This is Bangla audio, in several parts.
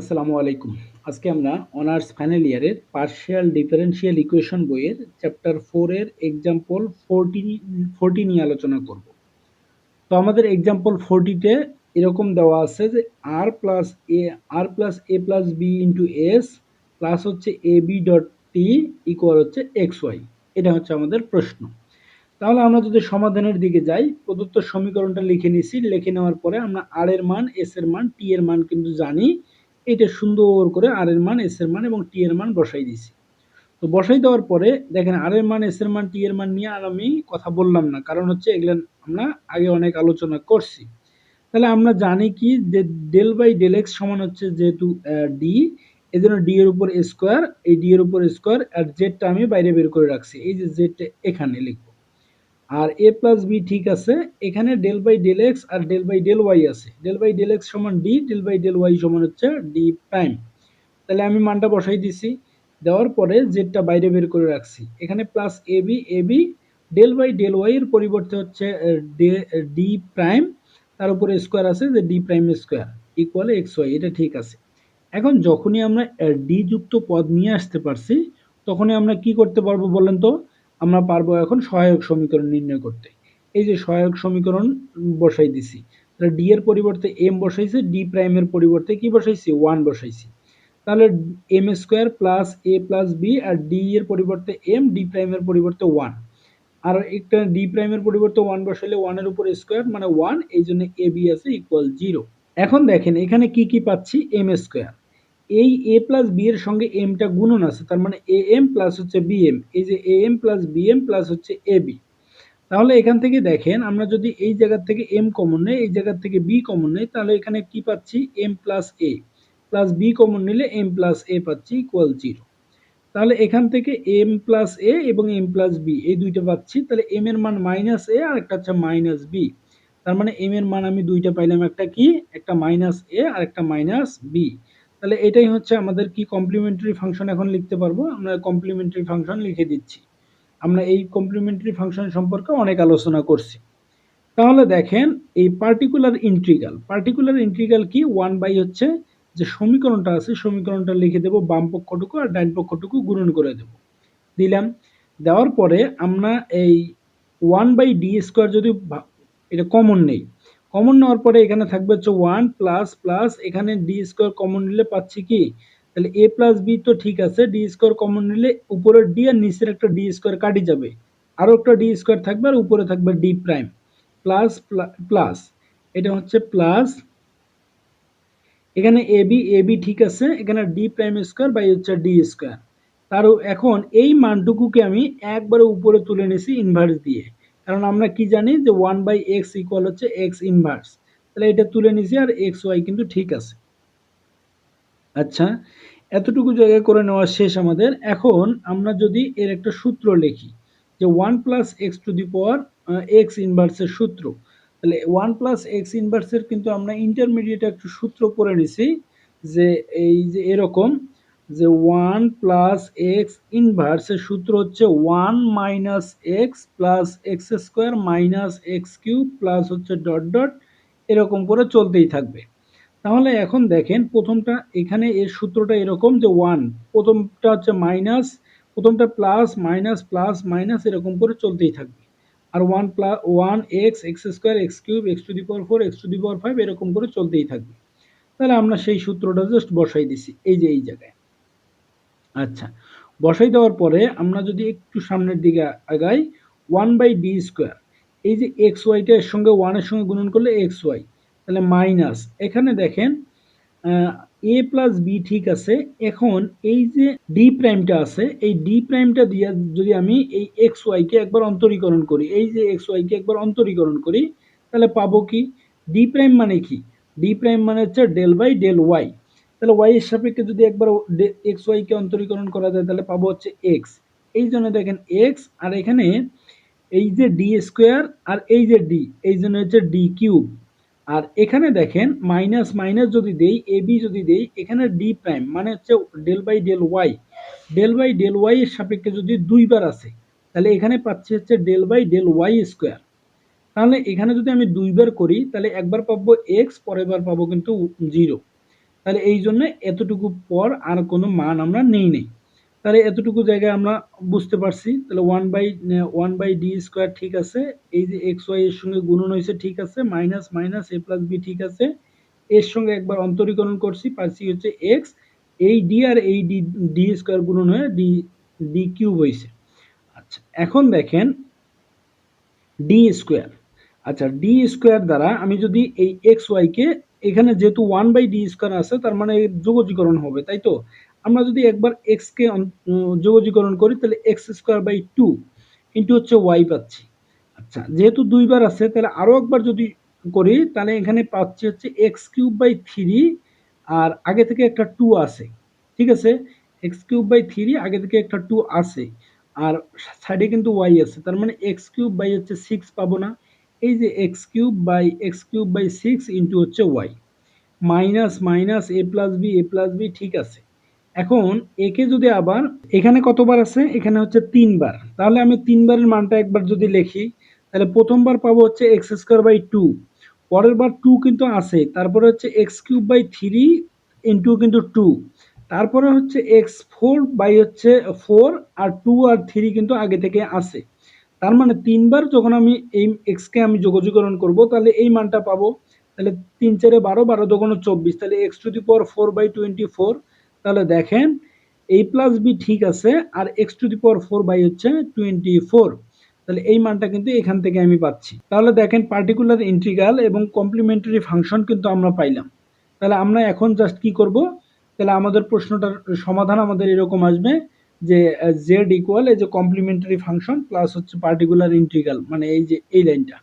আসসালামু আলাইকুম। আজকে আমরা অনার্স ফাইনাল ইয়ারের পার্শিয়াল ডিফারেনশিয়াল ইকুয়েশন বইয়ের চ্যাপ্টার ফোর এর এক্সাম্পল ফোরটি ফোরটি নিয়ে আলোচনা করব। তো আমাদের এক্সাম্পল ফোরটিতে এরকম দেওয়া আছে যে আর plus A R plus A plus B into S plus হচ্ছে A B dot T equal হচ্ছে এক্স ওয়াই এটা হচ্ছে আমাদের প্রশ্ন। তাহলে আমরা যদি সমাধানের দিকে যাই, প্রদত্ত সমীকরণটা লিখে নিছি, লিখে নেওয়ার পরে আমরা আর এর মান এস এর মান টি এর মান কিন্তু জানি। এটা সুন্দর করে আর এর মান এস এর মান এবং টি এর মান বসাই দিছি তো বসাই দেওয়ার পরে দেখেন আর এর মান এস এর মান টি এর মান নিয়ে আর আমি কথা বললাম না। কারণ হচ্ছে এগুলো আমরা আগে অনেক আলোচনা করছি। তাহলে আমরা জানি কি যে ডেল বাই ডেল এক্স সমান হচ্ছে যেহেতু ডি এই জন্য ডি এর উপর স্কোয়ার এই ডি এর উপর স্কোয়ার আর জেডটা আমি বাইরে বের করে রাখছি। এই যে জেডটা এখানে লিখব। আর এ প্লাস বি ঠিক আছে, এখানে ডেল বাই ডেল এক্স আর ডেল বাই ডেল ওয়াই আছে। ডেল বাই ডেল এক্স সমান D del by del Y সমান হচ্ছে ডি প্রাইম তাহলে আমি মানটা বসাই দিছি, দেওয়ার পরে জেডটা বাইরে বের করে রাখছি। এখানে plus A B A B del by del Y এর পরিবর্তে হচ্ছে ডি প্রাইম তার উপরে স্কোয়ার আছে যে D prime square equal X Y এটা ঠিক আছে। এখন যখনই আমরা ডি যুক্ত পদ নিয়ে আসতে পারছি, তখনই আমরা কি করতে পারব বলেন তো? আমরা পারব এখন সহায়ক সমীকরণ নির্ণয় করতে। এই যে সহায়ক সমীকরণ বসাই দিছি, তাহলে ডি এর পরিবর্তে এম বসাইছে ডি প্রাইমের পরিবর্তে কি বসাইছি? ওয়ান বসাইছি। তাহলে M square plus A plus B R D এর পরিবর্তে এম ডি প্রাইমের পরিবর্তে ওয়ান আর একটা ডি প্রাইমের পরিবর্তে ওয়ান বসাইলে ওয়ানের উপর স্কোয়ার মানে ওয়ান এই জন্য এ বি আছে ইকুয়াল জিরো এখন দেখেন, এখানে কি কি পাচ্ছি? এম স্কোয়ার এই এ প্লাস বি এর সঙ্গে এমটা গুণন আছে, তার মানে এ এম প্লাস হচ্ছে বি এম এই যে A M plus B M plus হচ্ছে এ বি তাহলে এখান থেকে দেখেন, আমরা যদি এই জায়গার থেকে এম কমন নেই, এই জায়গার থেকে বি কমন নেই, তাহলে এখানে কি পাচ্ছি? M plus A plus B common নিলে এম প্লাস এ পাচ্ছি ইকুয়াল জিরো তাহলে এখান থেকে এম প্লাস এ এবং এম প্লাস বি এই দুইটা পাচ্ছি, তাহলে এম এর মান মাইনাস এ আর একটা হচ্ছে মাইনাস বি তার মানে এম এর মান আমি দুইটা পাইলাম, একটা কি? একটা মাইনাস এ আর একটা মাইনাস বি তাহলে এটাই হচ্ছে আমাদের কি কমপ্লিমেন্টারি ফাংশন এখন লিখতে পারব। আমরা কমপ্লিমেন্টারি ফাংশন লিখে দিচ্ছি। আমরা এই কমপ্লিমেন্টারি ফাংশন সম্পর্কে অনেক আলোচনা করছি। তাহলে দেখেন, এই পার্টিকুলার ইন্ট্রিগাল পার্টিকুলার ইন্ট্রিগাল কি? ওয়ান বাই হচ্ছে যে সমীকরণটা আছে, সমীকরণটা লিখে দেবো, বাম পক্ষটুকু আর ডাইন পক্ষটুকু গুণন করে দেব। দিলাম। দেওয়ার পরে আমরা এই ওয়ান বাই ডি স্কোয়ার যদি এটা কমন নেই কমন নেওয়ার পরে এখানে থাকবে হচ্ছে ওয়ান প্লাস প্লাস এখানে ডি স্কোয়ার কমন নিলে পাচ্ছি কি? তাহলে এ প্লাস বি তো ঠিক আছে ডি স্কোয়ার কমন নিলে উপরের ডি আর নিচের একটা ডি স্কোয়ার কাটি যাবে। আরও একটা ডি স্কোয়ার থাকবে আর উপরে থাকবে ডি প্রাইম প্লাস প্লাস এটা হচ্ছে প্লাস এখানে এ বি এ বি ঠিক আছে, এখানে ডি প্রাইম স্কোয়ার বাই হচ্ছে ডি স্কোয়ার তার এখন এই মানটুকুকে আমি একবারে উপরে তুলে নিছি ইনভার্স দিয়ে। কারণ আমরা কি জানি যে ওয়ান বাই এক্স ইকুয়াল হচ্ছে এক্স ইনভার্স তাহলে এটা তুলে নিছি আর এক্স ওয়াই কিন্তু ঠিক আছে। আচ্ছা এতটুকু জায়গা করে নেওয়া শেষ আমাদের। এখন আমরা যদি এর একটা সূত্র লিখি যে one plus X to the power X ইনভার্সের সূত্র। তাহলে ওয়ান প্লাস এক্স ইনভার্সের কিন্তু আমরা ইন্টারমিডিয়েট একটা সূত্র পড়ে নিছি যে এই যে এরকম যে ওয়ান প্লাস এক্স ইনভার্সের সূত্র হচ্ছে one minus X plus X square minus X cube plus হচ্ছে ডট ডট এরকম করে চলতেই থাকবে। তাহলে এখন দেখেন প্রথমটা, এখানে এর সূত্রটা এরকম যে ওয়ান প্রথমটা হচ্ছে মাইনাস প্রথমটা প্লাস মাইনাস প্লাস মাইনাস এরকম করে চলতেই থাকবে। আর one plus one X X square X cube X to the power four X to the power five এরকম করে চলতেই থাকবে। তাহলে আমরা সেই সূত্রটা জাস্ট বসাই দিছি, এই যে, এই জায়গায়। আচ্ছা বসাই দেওয়ার পরে আমরা যদি একটু সামনের দিকে আগাই ওয়ান বাই ডি স্কোয়ার এই যে এক্স ওয়াইটা এর সঙ্গে ওয়ানের সঙ্গে গুণন করলে এক্স ওয়াই তাহলে মাইনাস এখানে দেখেন এ প্লাস বি ঠিক আছে, এখন এই যে ডি প্রাইমটা আছে, এই ডি প্রাইমটা দিয়ে যদি আমি এই এক্স ওয়াইকে একবার অন্তরীকরণ করি, এই যে এক্স ওয়াইকে একবার অন্তরীকরণ করি, তাহলে পাবো কি? ডি প্রাইম মানে কি? ডি প্রাইম মানে হচ্ছে ডেল বাই ডেল ওয়াই তাহলে ওয়াই এর সাপেক্ষে যদি একবার এক্স ওয়াইকে অন্তরীকরণ করা যায়, তাহলে পাবো হচ্ছে এক্স এই জন্য দেখেন এক্স আর এখানে এই যে ডি স্কোয়ার আর এই যে ডি এই জন্য হচ্ছে ডি কিউব আর এখানে দেখেন মাইনাস মাইনাস যদি দেই এ বি যদি দেই, এখানে ডি প্রাইম মানে হচ্ছে del by del Y del by del Y এর সাপেক্ষে যদি দুইবার আসে, তাহলে এখানে পাচ্ছি হচ্ছে del by del Y square তাহলে এখানে যদি আমি দুইবার করি, তাহলে একবার পাবো এক্স পরের বার পাবো কিন্তু জিরো তাহলে এই জন্য এতটুকু পর আর কোনো মান আমরা নেই নেই। তাহলে এতটুকু জায়গায় আমরা বুঝতে পারছি। তাহলে one by one by D square ঠিক আছে। এই যে এক্স ওয়াই এর সঙ্গে গুণন হয়েছে ঠিক আছে। Minus minus A plus B ঠিক আছে। এর সঙ্গে একবার অন্তরীকরণ করছি, পারছি হচ্ছে এক্স এই ডি আর এই ডি ডি স্কোয়ার গুণন হয়ে ডি ডি কিউব হয়েছে। আচ্ছা এখন দেখেন ডি স্কোয়ার আচ্ছা ডি স্কোয়ার দ্বারা আমি যদি এই এক্স ওয়াইকে এখানে যেহেতু ওয়ান বাই ডি স্কোয়ার আছে, তার মানে যোগজীকরণ হবে, তাই তো? আমরা যদি একবার এক্সকে যোগজীকরণ করি, তাহলে X square by two into হচ্ছে ওয়াই পাচ্ছি। আচ্ছা যেহেতু দুইবার আছে, তাহলে আরও একবার যদি করি, তাহলে এখানে পাচ্ছি হচ্ছে এক্স কিউব বাই থ্রি আর আগে থেকে একটা টু আছে, ঠিক আছে? এক্স কিউব বাই থ্রি আগে থেকে একটা টু আছে, আর সাইডে কিন্তু ওয়াই আছে, তার মানে এক্স কিউব বাই হচ্ছে সিক্স পাবো না। এই যে X cube by X cube by six into হচ্ছে Y minus minus A plus B A plus B ঠিক আছে। এখন একে যদি আবার, এখানে কতবার আছে? এখানে হচ্ছে তিনবার। তাহলে আমি তিনবারের মানটা একবার যদি লিখি, তাহলে প্রথমবার পাবো হচ্ছে এক্স স্কোয়ার বাই টু পরের বার টু কিন্তু আছে। তারপরে হচ্ছে X cube by three into কিন্তু টু তারপরে হচ্ছে এক্স ফোর বাই হচ্ছে ফোর আর টু আর থ্রি কিন্তু আগে থেকে আছে। তার মানে তিনবার যখন আমি এই এক্সকে আমি যোগজীকরণ করব, তাহলে এই মানটা পাবো। তাহলে তিন চারে বারো বারো দোকানো চব্বিশ। তাহলে X to the power four by twenty four তাহলে দেখেন এই প্লাস বি ঠিক আছে, আর X to the power four by হচ্ছে টোয়েন্টি ফোর তাহলে এই মানটা কিন্তু এখান থেকে আমি পাচ্ছি। তাহলে দেখেন পার্টিকুলার ইন্টিগ্রাল এবং কমপ্লিমেন্টারি ফাংশন কিন্তু আমরা পাইলাম। তাহলে আমরা এখন জাস্ট কি করব? তাহলে আমাদের প্রশ্নটার সমাধান আমাদের এরকম আসবে। যে জেড ইকুয়াল এই যে কমপ্লিমেন্টারি ফাংশন প্লাস হচ্ছে পার্টিকুলার ইন্টিগ্রাল মানে এই যে, এই লাইনটা।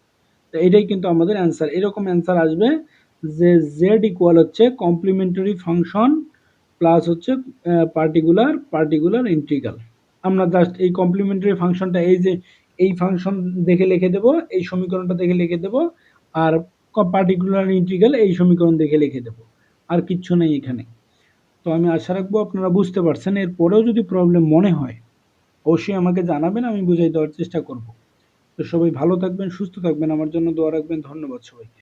তো এটাই কিন্তু আমাদের অ্যান্সার এরকম অ্যান্সার আসবে যে জেড ইকুয়াল হচ্ছে কমপ্লিমেন্টারি ফাংশন প্লাস হচ্ছে পার্টিকুলার পার্টিকুলার ইন্টিগ্রাল আমরা জাস্ট এই কমপ্লিমেন্টারি ফাংশনটা এই যে, এই ফাংশন দেখে লিখে দেব, এই সমীকরণটা দেখে লিখে দেব, আর পার্টিকুলার ইন্টিগ্রাল এই সমীকরণ দেখে লিখে দেব। আর কিচ্ছু নেই এখানে। তো আমি আশা রাখব আপনারা বুঝতে পারছেন, এরপরেও যদি প্রবলেম মনে হয়, অবশ্যই আমাকে জানাবেন, আমি বুঝাই দেওয়ার চেষ্টা করব। তো সবাই ভালো থাকবেন, সুস্থ থাকবেন, আমার জন্য দোয়া রাখবেন, ধন্যবাদ সবাইকে।